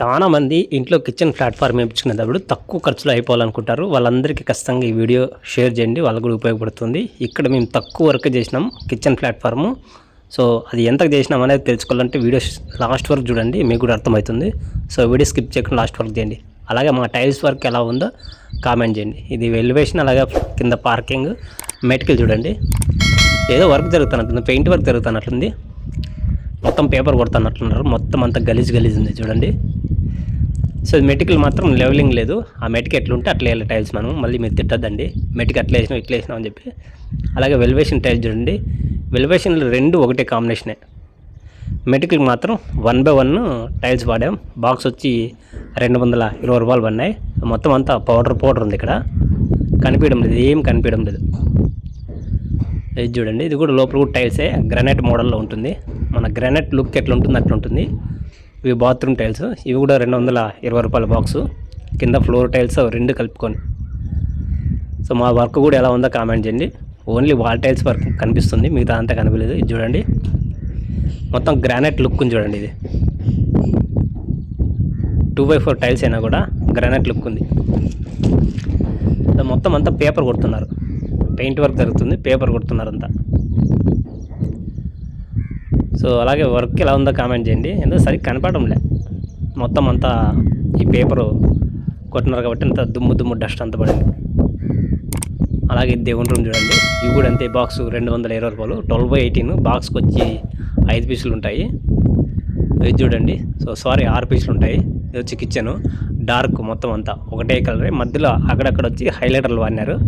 చాలా మంది ఇంట్లో కిచెన్ ప్లాట్ఫామ్ వేయించుకునేటప్పుడు తక్కువ ఖర్చులో అయిపోవాలనుకుంటారు. వాళ్ళందరికీ ఖచ్చితంగా ఈ వీడియో షేర్ చేయండి. వాళ్ళకు కూడా ఉపయోగపడుతుంది. ఇక్కడ మేము తక్కువ వర్క్ చేసినాం కిచెన్ ప్లాట్ఫామ్ సో అది ఎంత చేసినాం అనేది తెలుసుకోవాలంటే వీడియో లాస్ట్ వరకు చూడండి. మీకు కూడా అర్థమవుతుంది. సో వీడియో స్కిప్ చేయకుండా లాస్ట్ వరకు చేయండి. అలాగే మా టైల్స్ వర్క్ ఎలా ఉందో కామెంట్ చేయండి. ఇది ఎలివేషన్ అలాగే కింద పార్కింగ్. మెటికల్ చూడండి. ఏదో వర్క్ జరుగుతున్నట్టుంది. పెయింట్ వర్క్ జరుగుతున్నట్లుంది మొత్తం పేపర్ కొడుతున్నట్లున్నారు. మొత్తం అంత గలీజ్ గలీజ్ ఉంది చూడండి. సో మెటికల్ మాత్రం లెవెలింగ్ లేదు. ఆ మెటిక ఎట్లుంటే అట్లా వేయాలి టైల్స్ మనం మళ్ళీ మీరు తిట్టద్దండి. మెటిక అట్లా వేసినాం ఇట్లా వేసినాం అని చెప్పి. అలాగే వెలివేషన్ టైల్స్ చూడండి. వెలివేషన్లు రెండు ఒకటే కాంబినేషనే. మెటికల్ మాత్రం వన్ బై వన్ టైల్స్ వాడాం. బాక్స్ వచ్చి రెండు వందల ఇరవై రూపాయలు పడినాయి. మొత్తం అంతా పౌడర్ పౌడర్ ఉంది ఇక్కడ. కనిపించడం లేదు ఏం కనిపించడం లేదు. ఇది చూడండి ఇది కూడా లోపల కూడా టైల్సే. గ్రానైట్ మోడల్లో ఉంటుంది. మన గ్రానైట్ లుక్ ఎట్లా ఉంటుంది అట్లా ఉంటుంది ఇవి బాత్రూమ్ టైల్స్. ఇవి కూడా రెండు వందల ఇరవై రూపాయల బాక్సు. కింద ఫ్లోర్ టైల్స్ రెండు కలుపుకొని. సో మా వర్క్ కూడా ఎలా ఉందో కామెంట్ చేయండి. ఓన్లీ వాల్ టైల్స్ వర్క్ కనిపిస్తుంది. మిగతా అంతా కనిపించలేదు ఇది చూడండి. మొత్తం గ్రానైట్ లుక్ ఉంది చూడండి ఇది. టూ బై ఫోర్ టైల్స్ అయినా కూడా గ్రానైట్ లుక్ ఉంది. మొత్తం అంతా పేపర్ కొడుతున్నారు. పెయింట్ వర్క్ జరుగుతుంది. పేపర్ కొడుతున్నారు అంతా. సో అలాగే వర్క్ ఎలా ఉందో కామెంట్ చేయండి. ఎందుకు సరిగ్గా కనపడంలే మొత్తం అంతా ఈ పేపరు కొట్టినారు కాబట్టి అంత దుమ్ము దుమ్ము డస్ట్ అంత పడింది. అలాగే దేవుని రూమ్ చూడండి. ఇవి కూడా అంతే బాక్స్ రెండు వందల ఇరవై రూపాయలు. ట్వెల్వ్ బై ఎయిటీన్ బాక్స్కి వచ్చి ఐదు పీసులు ఉంటాయి. ఇది చూడండి. సో సారీ ఆరు పీసులు ఉంటాయి. ఇది వచ్చి కిచెన్ డార్క్ మొత్తం అంతా. ఒకటే కలరే మధ్యలో అక్కడక్కడ వచ్చి హైలైటర్లు వాడినారు.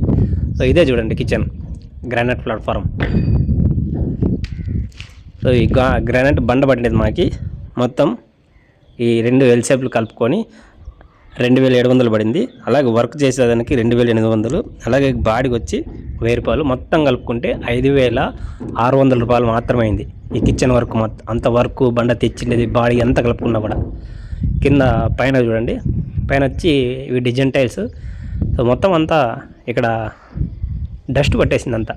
సో ఇదే చూడండి కిచెన్ గ్రానైట్ ప్లాట్ఫారం సో ఈ గ్రానైట్ బండ పడింది మాకి. మొత్తం ఈ రెండు ఎల్ షేప్లు కలుపుకొని రెండు వేల ఏడు వందలు పడింది. అలాగే వర్క్ చేసేదానికి రెండు వేల ఎనిమిది వందలు. అలాగే బాడీకి వచ్చి వెయ్యి రూపాయలు మొత్తం కలుపుకుంటే ఐదు వేల ఆరు వందల రూపాయలు మాత్రమే అయింది. ఈ కిచెన్ వర్క్ మొత్తం అంత వర్క్ బండ తెచ్చిండేది బాడీ ఎంత కలుపుకున్నా కూడా. కింద పైన చూడండి. పైన వచ్చి ఇవి డిజైన్ టైల్స్. సో మొత్తం అంతా ఇక్కడ డస్ట్ పట్టేసింది అంతా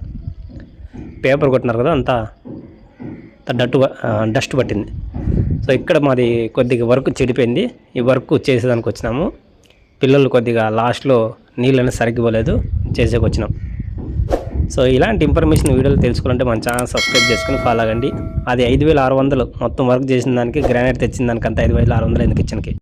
పేపర్ కొట్టినారు కదా అంతా. డట్టు డస్ట్ పట్టింది. సో ఇక్కడ మాది కొద్దిగా వర్క్ చెడిపోయింది. ఈ వర్క్ చేసేదానికి వచ్చినాము. పిల్లలు కొద్దిగా లాస్ట్లో నీళ్ళని సరిగ్గా పోలేదు చేసేకి వచ్చినాం. సో ఇలాంటి ఇన్ఫర్మేషన్ వీడియోలు తెలుసుకోవాలంటే మన ఛానల్ సబ్స్క్రైబ్ చేసుకుని ఫాలో అవ్వండి. అది ఐదు వేల ఆరు వందలు మొత్తం వర్క్ చేసిన దానికి గ్రానైట్ తెచ్చిన దానికి అంత ఐదు వేల ఆరు వందలు ఎందుకు కిచెన్కి